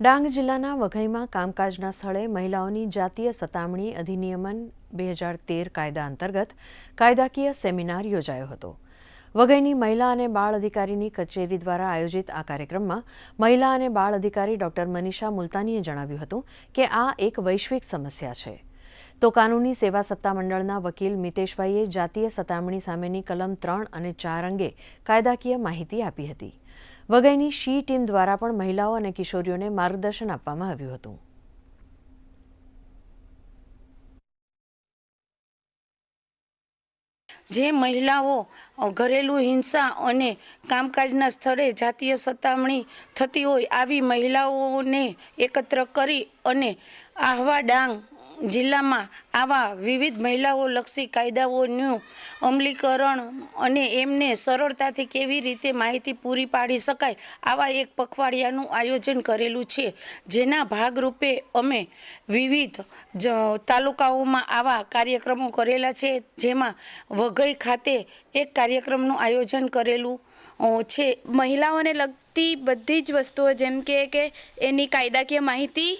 ડાંગ જિલ્લાના વઘઈમાં કામકાજના સ્થળે મહિલાઓની જાતીય સતામણી અધિનિયમન બે હજાર તેર કાયદા અંતર્ગત કાયદાકીય સેમિનાર યોજાયો હતો. વઘઈની મહિલા અને બાળ અધિકારીની કચેરી દ્વારા આયોજિત આ કાર્યક્રમમાં મહિલા અને બાળ અધિકારી ડોક્ટર મનીષા મુલતાનીએ જણાવ્યું હતું કે આ એક વૈશ્વિક સમસ્યા છે. તો કાનૂની સેવા સત્તામંડળના વકીલ મિતેશભાઈએ જાતીય સતામણી સામેની કલમ ત્રણ અને ચાર અંગે કાયદાકીય માહિતી આપી હતી. વઘઈની શી ટીમ દ્વારા પણ મહિલાઓ અને કિશોરીઓને માર્ગદર્શન આપવામાં આવ્યું હતું. જે મહિલાઓ ઘરેલું હિંસા અને કામકાજના સ્થળે જાતીય સતામણી થતી હોય, આવી મહિલાઓને એકત્ર કરી અને આહવા ડાંગ જિલ્લામાં આવા વિવિધ મહિલાઓ લક્ષી કાયદાઓનું અમલીકરણ અને એમને સરળતાથી કેવી રીતે માહિતી પૂરી પાડી શકાય આવા એક પખવાડિયાનું આયોજન કરેલું છે. જેના ભાગરૂપે અમે વિવિધ તાલુકાઓમાં આવા કાર્યક્રમો કરેલા છે. જેમાં વઘઈ ખાતે એક કાર્યક્રમનું આયોજન કરેલું છે. મહિલાઓને લગતી બધી જ વસ્તુઓ જેમ કે એની કાયદાકીય માહિતી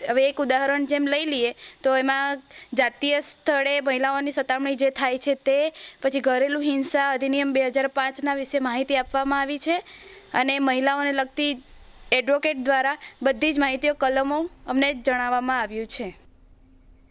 હવે એક ઉદાહરણ જેમ લઈ લઈએ, તો એમાં જાતીય સ્થળે મહિલાઓની સતામણી જે થાય છે તે, પછી ઘરેલું હિંસા અધિનિયમ બે હજાર પાંચના વિશે માહિતી આપવામાં આવી છે અને મહિલાઓને લગતી એડવોકેટ દ્વારા બધી જ માહિતીઓ, કલમો અમને જણાવવામાં આવ્યું છે.